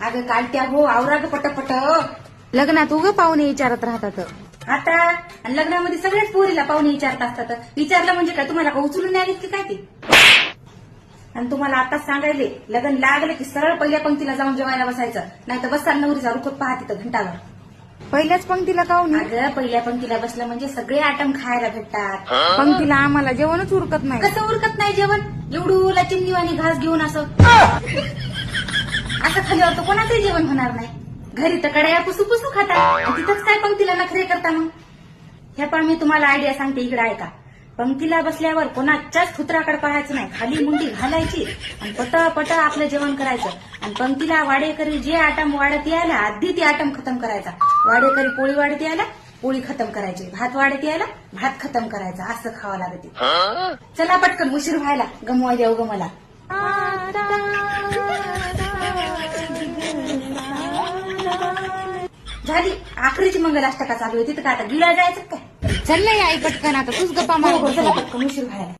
अगं कालत्या हो आवरा ग पटपट लग्नात उग पाहुणे विचारत राहतात. आता? आणि लग्नामध्ये सगळ्याच पोरीला पाहुणे विचारत असतात. विचारलं म्हणजे काय तुम्हाला का उचलून नाही आलीत की काय ते? आणि तुम्हाला आताच सांगायले लग्न लागलं की सरळ पहिल्या पंक्तीला जाऊन जेवायला बसायचं. नाही तर बसाल नवरीचा रुखत पाहा तिथं घंटावर पहिल्याच पंक्तीला काऊन अगं पहिल्या पंक्तीला बसलं म्हणजे सगळे आटम खायला भेटतात. पंक्तीला आम्हाला जेवणच उरकत नाही. कसं उरकत नाही जेवण? एवढूला चिमणीवाणी घास घेऊन असं. असं खाल्यावर तर कोणाचंही जेवण होणार नाही. घरी तर कड्या पुसू पुसू खाता. आणि तिथंच काय पंक्तीला नखरे करता मग? ह्या पण मी तुम्हाला आयडिया सांगते इकडे ऐका. पंक्तीला बसल्यावर कोणाच्याच थुत्राकडे पाहायचं नाही. खाली मुंडी घालायची आणि पट पट आपलं जेवण करायचं. आणि पंक्तीला वाडेकरी जे आटम वाढत यायला आधी ते आटम खतम करायचा. वाडेकरी पोळी वाढत यायला पोळी खतम करायची. भात वाढत यायला भात खतम करायचा. असं खावं लागते चला पटकन उशीर व्हायला. गमवाय देऊ ग मला. झाली. आखरीची मंगलाष्टका चालू आहे. तिथं का आता गिळा जायचं काय चाललंय आई पटकन आता. तूच गप्पा मार. हो, चला पटकन उशीर व्हायला.